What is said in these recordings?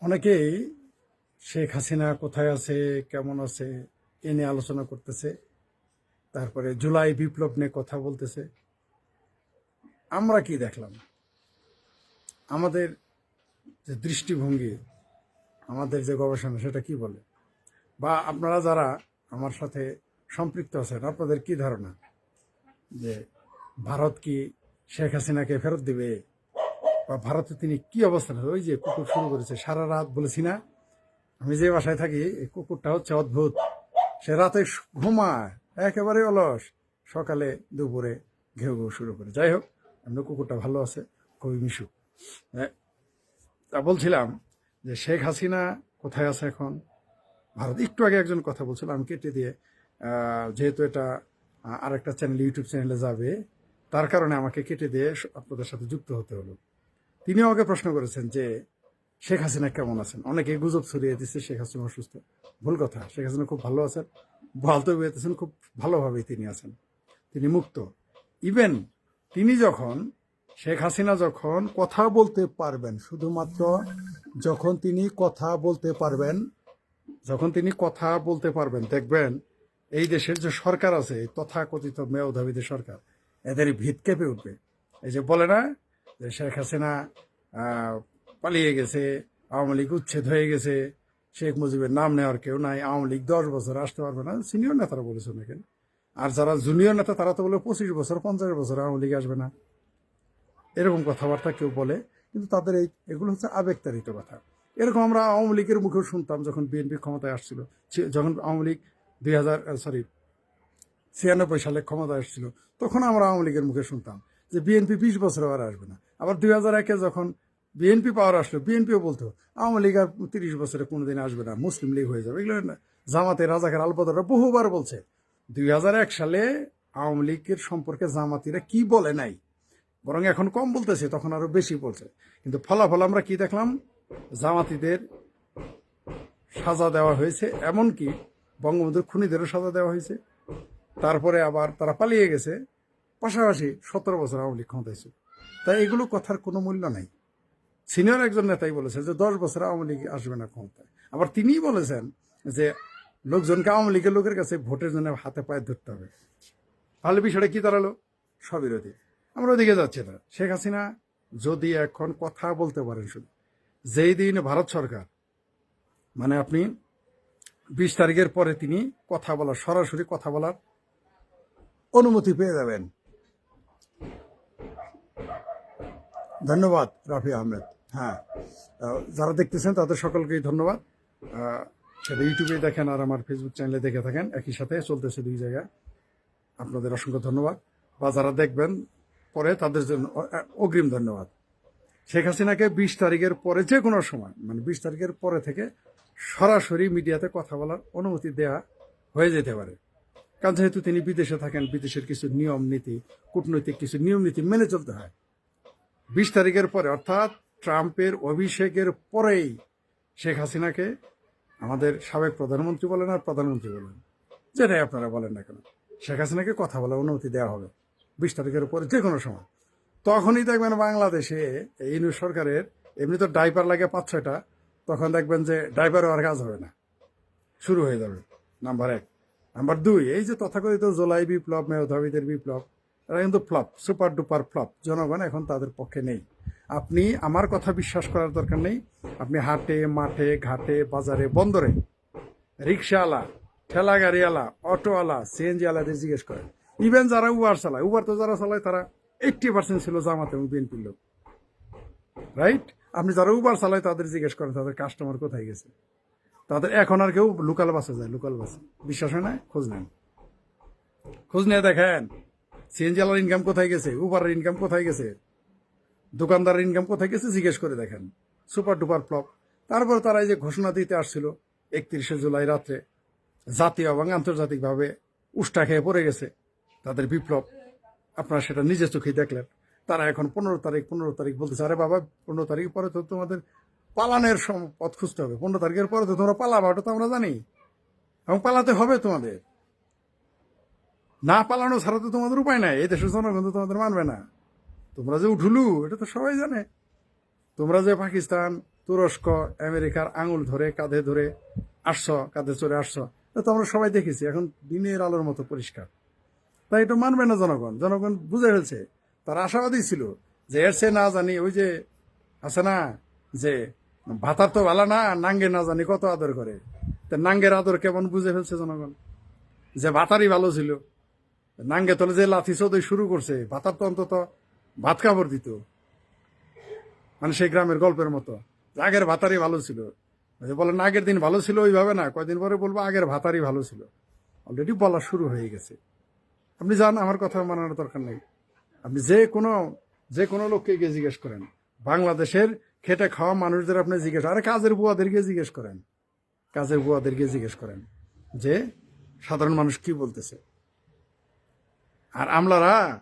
অনেকেই শেখ হাসিনা কোথায় আছে, কেমন আছে, এ নিয়ে আলোচনা করতেছে। তারপরে জুলাই বিপ্লব নিয়ে কথা বলতেছে। আমরা কি দেখলাম? আমাদের যে দৃষ্টিভঙ্গি, আমাদের যে গবেষণা, সেটা কি বলে? বা আপনারা যারা আমার সাথে সম্পৃক্ত আছেন, আপনাদের কি ধারণা? যে ভারত কি শেখ হাসিনাকে ফেরত দিবে? বা ভারতে তিনি কি অবস্থান ওই যে কুকুর শুরু করেছে, সারা রাত বলেছি না। আমি যে বাসায় থাকি, এই কুকুরটা হচ্ছে অদ্ভুত। সে রাতে ঘুমায়, একেবারে অলস। সকালে দুপুরে ঘেউ ঘেউ শুরু করে। যাই হোক, এমনি কুকুরটা ভালো আছে, খুবই মিশু তা বলছিলাম যে শেখ হাসিনা কোথায় আছে এখন? ভারত, একটু আগে একজন কথা বলছিল, আমি কেটে দিয়ে যেহেতু এটা আরেকটা চ্যানেল ইউটিউব চ্যানেলে যাবে, তার কারণে আমাকে কেটে দিয়ে আপনাদের সাথে যুক্ত হতে হলো। তিনি আমাকে প্রশ্ন করেছেন যে, শেখ হাসিনা কেমন আছেন? অনেকে গুজব ছড়িয়ে দিচ্ছে, শেখ হাসিনা অসুস্থ। ভুল কথা, শেখ হাসিনা খুব ভালো আছেন। বলতে বেতেছেন খুব ভালোভাবেই তিনি আছেন। তিনি মুক্ত। ইভেন তিনি যখন, শেখ হাসিনা যখন কথা বলতে পারবেন, শুধুমাত্র যখন তিনি কথা বলতে পারবেন, যখন তিনি কথা বলতে পারবেন, দেখবেন এই দেশের যে সরকার আছে, তথাকথিত মেয়ধাবীদের সরকার, এদের ভিত কেঁপে উঠবে। এই যে বলে না যে শেখ হাসিনা পালিয়ে গেছে, আওয়ামী লীগ উচ্ছেদ হয়ে গেছে, শেখ মুজিবের নাম নেওয়ার কেউ নাই, আওয়ামী লীগ দশ বছর আসতে পারবে না সিনিয়র নেতারা বলেছেন এখানে। আর যারা জুনিয়র নেতা, তারা তো বলে পঁচিশ বছর, পঞ্চাশ বছর আওয়ামী লীগ আসবে না। এরকম কথাবার্তা কেউ বলে, কিন্তু তাদের এই, এগুলো হচ্ছে আবেগতাড়িত কথা। এরকম আমরা আওয়ামী লীগের মুখেও শুনতাম যখন বিএনপি ক্ষমতায় আসছিল। যখন আওয়ামী লীগ দুই হাজার সরি ছিয়ানব্বই সালে ক্ষমতায় আসছিল, তখন আমরা আওয়ামী লীগের মুখে শুনতাম যে বিএনপি বিশ বছর আর আসবে না। আবার দুই হাজার একে যখন বিএনপি পাওয়ার আসলো বিএনপিও বলতো, আওয়ামী লীগ আর তিরিশ বছরে কোনোদিন আসবে না, মুসলিম লীগ হয়ে যাবে। এগুলো। জামাতে রাজাকার আলবদরা বহুবার বলছে, দুই এক সালে আওয়ামী লীগের সম্পর্কে জামাতিরা কি বলে নাই? বরং এখন কম বলতেছে, তখন আরও বেশি বলছে। কিন্তু ফলাফল আমরা কি দেখলাম? জামাতিদের সাজা দেওয়া হয়েছে, এমনকি বঙ্গবন্ধুর খুনিদেরও সাজা দেওয়া হয়েছে। তারপরে আবার তারা পালিয়ে গেছে, পাশাপাশি সতেরো বছর আওয়ামী লীগ ক্ষমতায় ছিল। তাই এগুলো কথার কোনো মূল্য নাই। সিনিয়র একজন নেতাই বলেছেন যে, দশ বছর আওয়ামী লীগ আসবে না ক্ষমতায়। আবার তিনিই বলেছেন যে, লোকজনকে আওয়ামী লীগের লোকের কাছে ভোটের জন্য হাতে পায়ে ধরতে হবে। তাহলে বিষয়টা কি দাঁড়াল? সবিরোধী আমরা ওদিকে যাচ্ছি না। শেখ হাসিনা যদি এখন কথা বলতে পারেন শুধু, যেই দিন ভারত সরকার মানে আপনি বিশ তারিখের পরে তিনি কথা বলার, সরাসরি কথা বলার অনুমতি পেয়ে যাবেন। ধন্যবাদ, রাফি আহমেদ। হ্যাঁ যারা দেখতেছেন, তাদের সকলকেই ধন্যবাদ। সেটা ইউটিউবে দেখেন আর আমার ফেসবুক চ্যানেলে দেখে থাকেন, একই সাথে চলতেছে দুই জায়গায়। আপনাদের অসংখ্য ধন্যবাদ। বা যারা দেখবেন, পরে তাদের জন্য অগ্রিম ধন্যবাদ। শেখ হাসিনাকে বিশ তারিখের পরে যে কোনো সময় মানে বিশ তারিখের পরে থেকে সরাসরি মিডিয়াতে কথা বলার অনুমতি দেয়া হয়ে যেতে পারে। কারণ যেহেতু তিনি বিদেশে থাকেন, বিদেশের কিছু নিয়ম নীতি, কূটনৈতিক কিছু নিয়ম নীতি মেনে চলতে হয়। বিশ তারিখের পরে, অর্থাৎ ট্রাম্পের অভিষেকের পরেই শেখ হাসিনাকে আমাদের সাবেক প্রধানমন্ত্রী বলেন আর প্রধানমন্ত্রী বলেন, যেটাই আপনারা বলেন না কেন, শেখ হাসিনাকে কথা বলার অনুমতি দেওয়া হবে বিশ তারিখের পরে যে কোনো সময়। তখনই দেখবেন বাংলাদেশে এই ইউনিট সরকারের, এমনি তো ডাইপার লাগে পাঁচ ছয়টা, তখন দেখবেন যে ডাইপারও আর কাজ হবে না, শুরু হয়ে যাবে। নাম্বার এক। নাম্বার দুই, এই যে তথাকথিত জোলাই বিপ্লব মেয়ধাবীদের বিপ্লব এরা কিন্তু ফ্লপ, সুপার ডুপার ফ্লপ, জনগণ এখন তাদের পক্ষে নেই। আপনি আমার কথা বিশ্বাস করার দরকার নেই। আপনি হাটে, মাঠে, ঘাটে, বাজারে, বন্দরে, রিক্সাওয়ালা ঠেলা গাড়িওয়ালা অটোওয়ালা সিএনজি ওয়ালাদের জিজ্ঞেস করেন। ইভেন যারা উবার চালায় উবার তো যারা চালায়, তারা এইটটি পার্সেন্ট ছিল জামাত এবং বিএনপির লোক। রাইট আপনি যারা উবার চালায়, তাদের জিজ্ঞেস করেন, তাদের কাস্টমার কোথায় গেছে? তাদের এখন আর কেউ লোকাল বাসে যায় লোকাল বাসে বিশ্বাস হয় না? খোঁজ নেন। খোঁজ নিয়ে দেখেন। সিএনজি ওয়ালার ইনকাম কোথায় গেছে? উবারের ইনকাম কোথায় গেছে? দোকানদারের ইনকাম কোথায় গেছে? জিজ্ঞেস করে দেখেন। সুপার ডুপার ফ্লপ তারপর তারা এই যে ঘোষণা দিতে আসছিল একত্রিশে জুলাই রাত্রে, জাতীয় এবং আন্তর্জাতিকভাবে উষ্টা খেয়ে পড়ে গেছে। তাদের বিপ্লব, আপনারা সেটা নিজে চোখেই দেখলেন। তারা এখন পনেরো তারিখ পনেরো তারিখ বলতেছে, আরে বাবা, পনেরো তারিখ পরে তো তোমাদের পালানের পথ খুঁজতে হবে। পনেরো তারিখের পরে তো তোমরা পালাবা, ওটা তো আমরা জানি। এবং পালাতে হবে তোমাদের। না পালানো ছাড়া তো তোমাদের উপায় নাই। এই দেশের জনগণ তো তোমাদের মানবে না। তোমরা যে উঠুলু এটা তো সবাই জানে। তোমরা যে পাকিস্তান, তুরস্ক, আমেরিকার আঙুল ধরে, কাঁধে ধরে আসছো, কাঁধে চড়ে আসছো তো আমরা সবাই দেখেছি। এখন দিনের আলোর মতো পরিষ্কার। তাই এটা মানবে না জনগণ। জনগণ বুঝে ফেলছে। তারা আশাবাদী ছিল যে এর না জানি ওই যে আছে না, যে ভাতার তো ভালো না, নাঙ্গে না জানি কত আদর করে। তা নাঙ্গের আদর কেমন বুঝে ফেলছে জনগণ? যে ভাতারই ভালো ছিল। নাঙ্গে তলে যে লাথি চৌধুরী শুরু করছে ভাতার তো অন্তত ভাত কাপড় দিত। মানে সেই গ্রামের গল্পের মতো। আগের ভাতারই ভালো ছিল। বলেন আগের দিন ভালো ছিল ওইভাবে না, কয়দিন পরে বলব আগের ভাতারই ভালো ছিল। অলরেডি বলা শুরু হয়ে গেছে। আপনি যান, আমার কথা মানার দরকার নেই। আপনি যে কোনো যে কোনো লোককে গিয়ে জিজ্ঞেস করেন। বাংলাদেশের খেটে খাওয়া মানুষদের আপনি জিজ্ঞেস আরে কাজের বুয়াদেরকে জিজ্ঞেস করেন। কাজের বুয়াদেরকে জিজ্ঞেস করেন যে, সাধারণ মানুষ কি বলতেছে? আর আমলারা,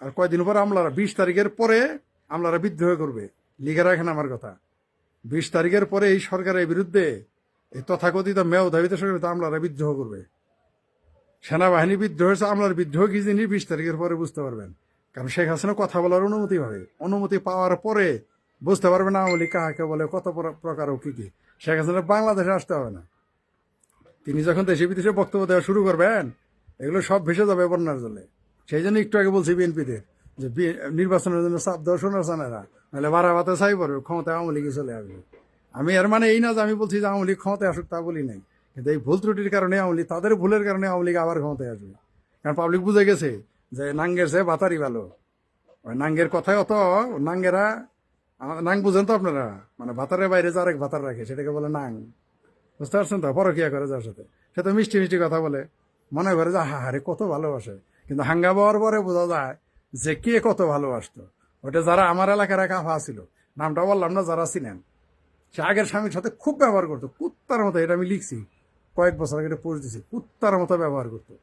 আর কয়দিন পর আমলারা, বিশ তারিখের পরে আমলারা বিদ্রোহ করবে। লিখে রাখেন আমার কথা। বিশ তারিখের পরে এই সরকারের বিরুদ্ধে এই তথাকথিত মেয় দাবিত সরকার আমলারা বিদ্রোহ করবে। সেনাবাহিনী বিদ্রোহ হয়েছে, আমলার বিদ্রোহ কি জিনিস বিশ তারিখের পরে বুঝতে পারবেন। কারণ শেখ হাসিনা কথা বলার অনুমতি পাবে। অনুমতি পাওয়ার পরে বুঝতে পারবেন আওয়ামী লীগ কাহাকে বলে, কত প্রকার ও কি কি। শেখ হাসিনা বাংলাদেশে আসতে হবে না। তিনি যখন দেশে বিদেশে বক্তব্য দেওয়া শুরু করবেন এগুলো সব ভেসে যাবে বন্যার জলে। সেই জন্য একটু আগে বলছি বিএনপিদের যে নির্বাচনের জন্য চাপ দেওয়া শোনা জানেরা নাহলে বারা বাতে চাই পড়বে, ক্ষমতায় আওয়ামী লীগে চলে আসবে। আমি এর মানে এই না যে আমি বলছি যে আওয়ামী লীগ ক্ষমতায় আসুক তা বলি নাই। কিন্তু এই ভুল ত্রুটির কারণে আওয়ামী লীগ তাদের ভুলের কারণে আওয়ামী লীগ আবার ক্ষমতায় আসবে। কারণ পাবলিক বুঝে গেছে যে নাঙ্গের চেয়ে বাতারি ভালো। ওই নাঙ্গের কথায় অত, নাঙ্গেরা নাং বুঝেন তো আপনারা? মানে ভাতারের বাইরে যে আরেক ভাতার রাখে, সেটাকে বলে নাং। বুঝতে পারছেন তো? পরকিয়া করে যার সাথে। সে তো মিষ্টি মিষ্টি কথা বলে। মনে করে যে হা হারে কত ভালোবাসে। কিন্তু হাঙ্গা পাওয়ার পরে বোঝা যায় যে, কে কত ভালোবাসতো। ওটা যারা আমার এলাকার এক আফা ছিল, নামটা বললাম না, যারা চিনেন। সে আগের স্বামীর সাথে খুব ব্যবহার করতো, কুত্তার মতো, এটা আমি লিখছি, কয়েক বছর আগে এটা পড়ে দিছি, কুত্তার মতো ব্যবহার করতো।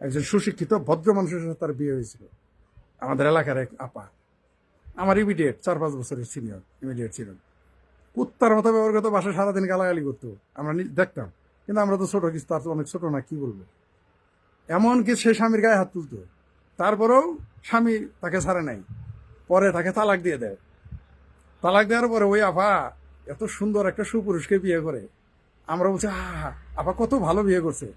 একজন সুশিক্ষিত, ভদ্র মানুষের সাথে তার বিয়ে হয়েছিল, আমাদের এলাকার এক আপা। আমার ইমিডিয়েট চার পাঁচ বছরের সিনিয়র ইমিডিয়েট ছিল কুত্তার মতো ব্যবহার করতো, বাসায় সারাদিন গালাগালি করতো, আমরা দেখতাম। কিন্তু আমরা তো ছোট কিছু তার তো অনেক ছোট না, কি বলব? এমনকি সে স্বামীর গায়ে হাত তুলতো। তারপরেও স্বামী তাকে ছাড়ে নাই। পরে তাকে তালাক দিয়ে দেয়। তালাক দেওয়ার পরে ওই আফা এত সুন্দর একটা সুপুরুষকে বিয়ে করে। আমরা বলছি, আহা, আপা কত ভালো বিয়ে করছে।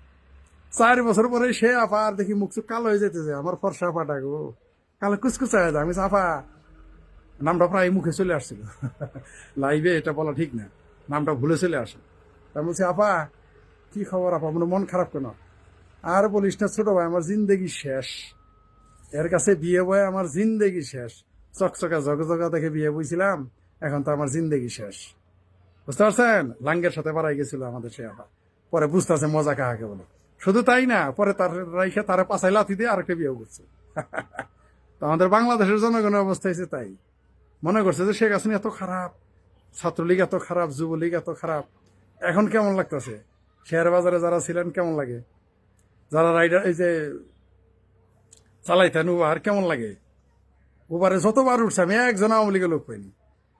চার বছর পরে সে আপা আর দেখি মুখ চুখ কালো হয়ে যেতেছে আমার ফর্সা আপাটা গো। কালো কুচকুচা হয়ে যায় আমি আপা, নামটা প্রায় মুখে চলে আসছিল। লাইভে এটা বলা ঠিক না। নামটা ভুলে চলে আসে। আমি বলছি, আপা কি খবর আপা? মানে মন খারাপ কেন? আর বলিস না, ছোট ভাই, আমার জিন্দেগি শেষ। এর কাছে বিয়ে বয় আমার জিন্দেগি শেষ। চকচকা জগজগা দেখে বিয়ে বইছিলাম, এখন তো আমার জিন্দেগি শেষ। বুঝতে পারছেন? লাঙ্গের সাথে বাড়াই গেছিল আমাদের সে আপা। পরে বুঝতেছে মজা কাহাকে বলে। শুধু তাই না, পরে তার রাইখে তারা পাশায় লাথি দিয়ে আরেকটা বিয়ে করছে। তো আমাদের বাংলাদেশের জনগণের অবস্থা হয়েছে তাই। মনে করছে যে শেখ হাসিনা এত খারাপ, ছাত্রলীগ এত খারাপ, যুবলীগ এত খারাপ। এখন কেমন লাগতেছে? শেয়ার বাজারে যারা ছিলেন, কেমন লাগে? যারা রাইডার এই যে চালাইতেন উবার কেমন লাগে? উবারে যতবার উঠছে, আমি একজন আওয়ামী লীগের লোক পাইনি।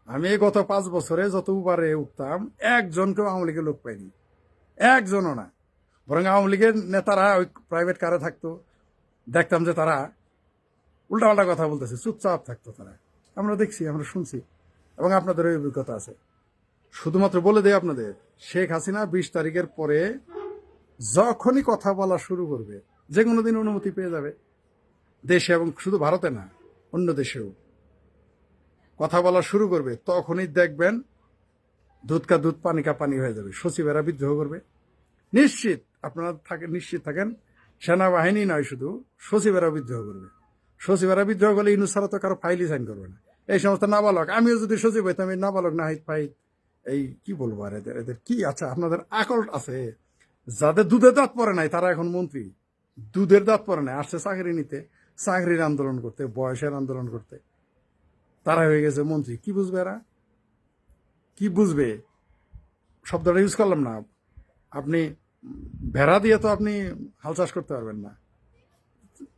আমি গত পাঁচ বছরে যত উবারে উঠতাম, একজনকেও আওয়ামী লীগের লোক পাইনি। একজনও না। বরং আওয়ামী লীগের নেতারা ওই প্রাইভেট কারে থাকতো। দেখতাম যে তারা উল্টাপাল্টা কথা বলতেছে, চুপচাপ থাকতো তারা। আমরা দেখছি, আমরা শুনছি। এবং আপনাদের অভিজ্ঞতা আছে। শুধুমাত্র বলে দেয় আপনাদের, শেখ হাসিনা বিশ তারিখের পরে যখনই কথা বলা শুরু করবে যে কোনো দিন অনুমতি পেয়ে যাবে। দেশে এবং শুধু ভারতে না, অন্য দেশেও। কথা বলা শুরু করবে, তখনই দেখবেন দুধ কা দুধ, পানি কা পানি হয়ে যাবে। সচিবেরা বিদ্রোহ করবে। নিশ্চিত, আপনারা থাকেন নিশ্চিত থাকেন, সেনাবাহিনী নয় শুধু, সচিবেরা বিদ্রোহ করবে। সচিবেরা বিদ্রোহ করলে ইনুসারা তো কারও ফাইলই সাইন করবে না। এই সমস্ত নাবালক, আমিও যদি সচিব হইতাম এই নাবালক না হাইত ফাইত এই কি বলব আর এদের এদের কি আছে? আপনাদের আকল আছে। যাদের দুধের দাঁত পরে নাই, তারা এখন মন্ত্রী। দুধের দাঁত পরে নাই, আসছে চাকরি নিতে, চাকরির আন্দোলন করতে, বয়সের আন্দোলন করতে। তারা হয়ে গেছে মন্ত্রী। কি বুঝবে এরা? কি বুঝবে? শব্দটা ইউজ করলাম না। আপনি ভেড়া দিয়ে তো আপনি হাল চাষ করতে পারবেন না।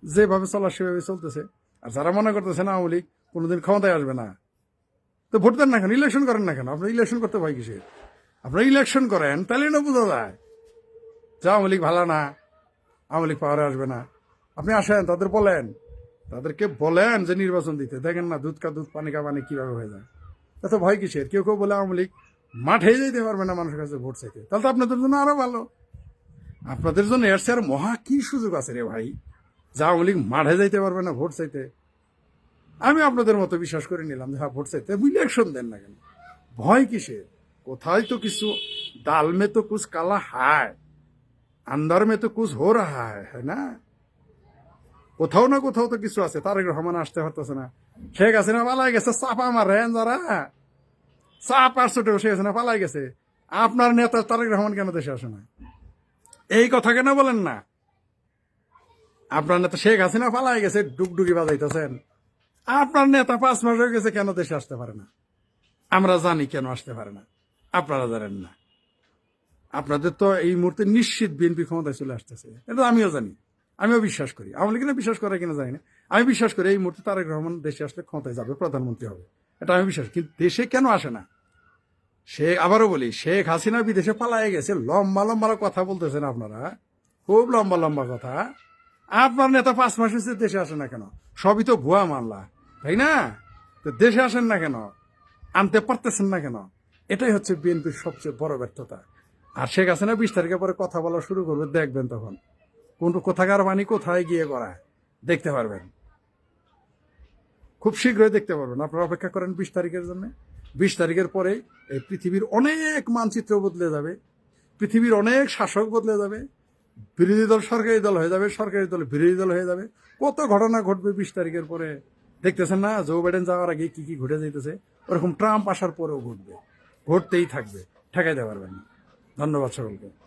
যেভাবে চলার সেভাবে চলতেছে। আর যারা মনে করতেছে না, আওয়ামী লীগ কোনোদিন ক্ষমতায় আসবে না। তো ভোট দেন না কেন? ইলেকশন করেন না কেন? আপনি ইলেকশন করতে ভয় কিসে আপনারা ইলেকশন করেন, তাহলে না বোঝা যায় যে আওয়ামী লীগ ভালো না, আওয়ামী লীগ পাওয়ারে আসবে না। আপনি আসেন, তাদের বলেন। তাদেরকে বলেন যে নির্বাচন দিতে। দেখেন না দুধ কা দুধ, পানি কা পানি কীভাবে হয়ে যায়। এত ভয় কিসের? কেউ কেউ বলে আওয়ামী লীগ মাঠে যেতে পারবে না মানুষের কাছে ভোট চাইতে। তাহলে তো আপনাদের জন্য আরও ভালো। আপনাদের জন্য এর চেয়ে আর মহা কি সুযোগ আছে রে ভাই? যা আওয়ামী লীগ মাঠে যাইতে পারবে না ভোট চাইতে। আমি আপনাদের মতো বিশ্বাস করে নিলাম যে হ্যাঁ ভোট চাইতে। ইলেকশন দেন না কেন? ভয় কিসে কোথায় তো কিছু? ডাল মে তো কুছ কালা হায়, আন্দার মে তো কুছ হো রাহা है না? কোথাও না কোথাও তো কিছু আছে, তারেক রহমান আসতে পারতেছে না। শেখ হাসিনা পালাই গেছে, চাপা মারেন যারা চাপ আর ছোট শেখ হাসিনা পালাই গেছে। আপনার নেতা তারেক রহমান কেন দেশে আসে না? এই কথা কেন বলেন না? আপনার নেতা শেখ হাসিনা পালাই গেছে, ডুগডুগি বাজাইতেছেন। আপনার নেতা পাঁচ মাস হয়ে গেছে, কেন দেশে আসতে পারে না? আমরা জানি কেন আসতে পারে না। আপনারা জানেন না। আপনাদের তো এই মুহূর্তে নিশ্চিত বিএনপি ক্ষমতায় চলে আসতেছে। এটা আমিও জানি। আমিও বিশ্বাস করি। আওয়ামী লীগ বিশ্বাস করে কিনা জানি না। আমি বিশ্বাস করি এই মুহূর্তে তারেক রহমান দেশে আসলে ক্ষমতায় যাবে, প্রধানমন্ত্রী হবে। এটা আমি বিশ্বাস কিন্তু দেশে কেন আসে না? সে আবারও বলি, শেখ হাসিনা বিদেশে পালায়ে গেছে। লম্বা লম্বা কথা বলতেছেন আপনারা। খুব লম্বা লম্বা কথা। আপনার নেতা পাঁচ মাস দেশে আসে না কেন? সবই তো ভুয়া মামলা। তাই না? তো দেশে আসেন না কেন? আনতে পারতেছেন না কেন? এটাই হচ্ছে বিএনপির সবচেয়ে বড় ব্যর্থতা। আর শেখ হাসিনা বিশ তারিখের পরে কথা বলা শুরু করবে, দেখবেন তখন। কোন কোথাকার বাণী কোথায় গিয়ে করা দেখতে পারবেন। খুব শীঘ্রই দেখতে পারবেন। আপনারা অপেক্ষা করেন বিশ তারিখের জন্য। বিশ তারিখের পরে এই পৃথিবীর অনেক মানচিত্র বদলে যাবে। পৃথিবীর অনেক শাসক বদলে যাবে। বিরোধী দল সরকারি দল হয়ে যাবে, সরকারি দল বিরোধী দল হয়ে যাবে। কত ঘটনা ঘটবে বিশ তারিখের পরে? দেখতেছেন না জো বাইডেন যাওয়ার আগে কি কি ঘটে যাইতেছে? ওরকম ট্রাম্প আসার পরেও ঘটবে। ঘটতেই থাকবে। ঠেকাইতে পারবেন ধন্যবাদ সকলকে।